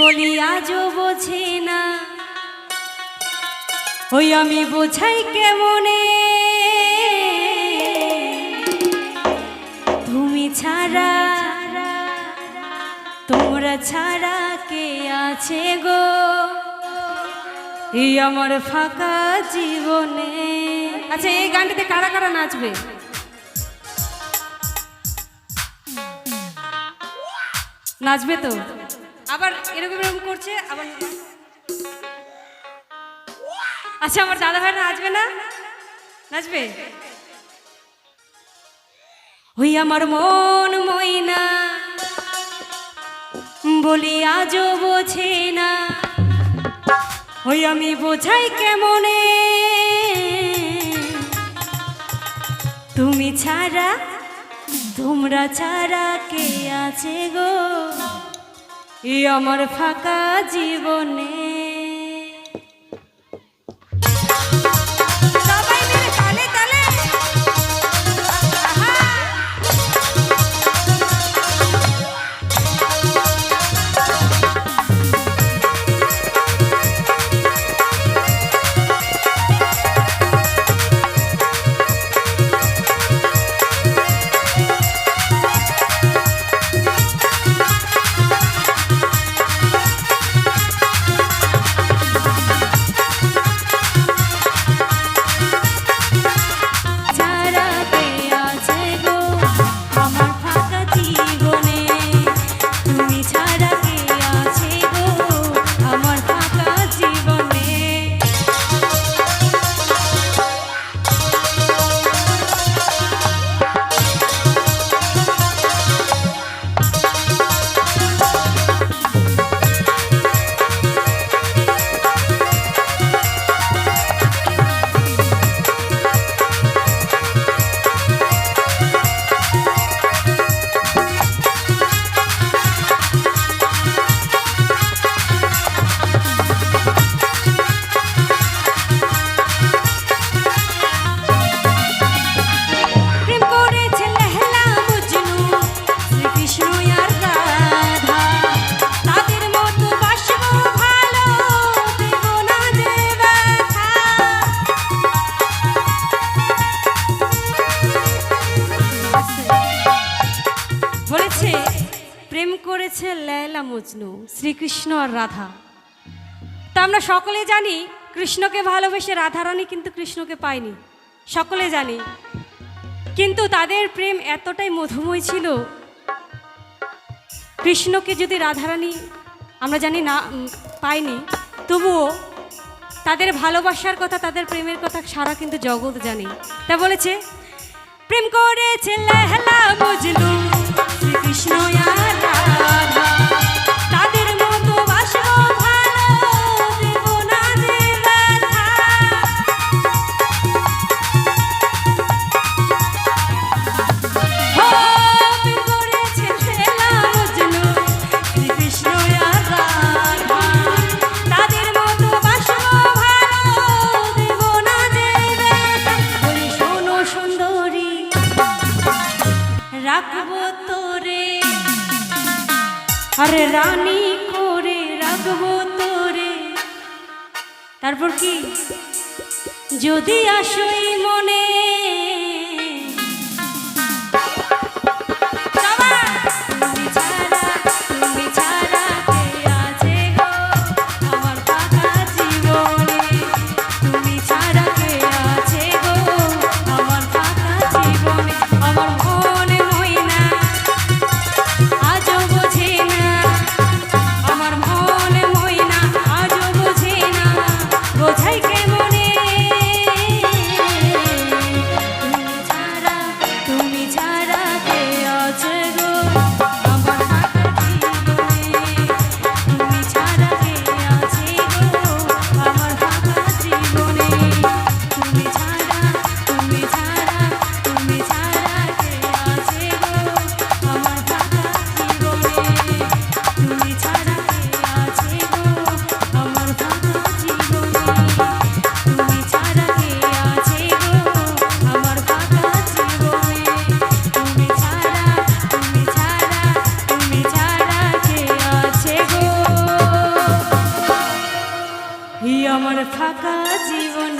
বলি, আজও বোঝে না। ওই আমি বোঝাই কেমনে? তুমি ছাড়া, তোমরা ছাড়া কে আছে গো? এই আমার ফাঁকা জীবনে। আচ্ছা এই গানটিতে কারা কারা নাচবে? নাচবে তো? আবার এরকম এরকম করছে, আবার আচ্ছা আমার দাদা ভাইরা নাচবে না? নাচবে? ওই আমার মন মইনা বলি আজও বোঝে না। ওই আমি বোঝাই কেমনে? তুমি ছাড়া, তোমরা ছাড়া কে আছে গো? এই আমার ফাঁকা জীবনে। প্রেম করেছে লেলা মজনু, শ্রীকৃষ্ণ আর রাধা। তা আমরা সকলে জানি, কৃষ্ণকে ভালোবেসে রাধারানী কিন্তু কৃষ্ণকে পায়নি। সকলে জানি। কিন্তু তাদের প্রেম এতটাই মধুময় ছিল, কৃষ্ণকে যদি রাধারানী আমরা জানি না পাইনি তবুও তাদের ভালোবাসার কথা, তাদের প্রেমের কথা সারা কিন্তু জগৎ জানে। তা বলেছে, প্রেম করেছে লেহলা বুঝলু তোরে। আরে রানী করে রাখব তোরে। তারপর কি? যদি আসই মনে আমার ফাঁকা জীবনে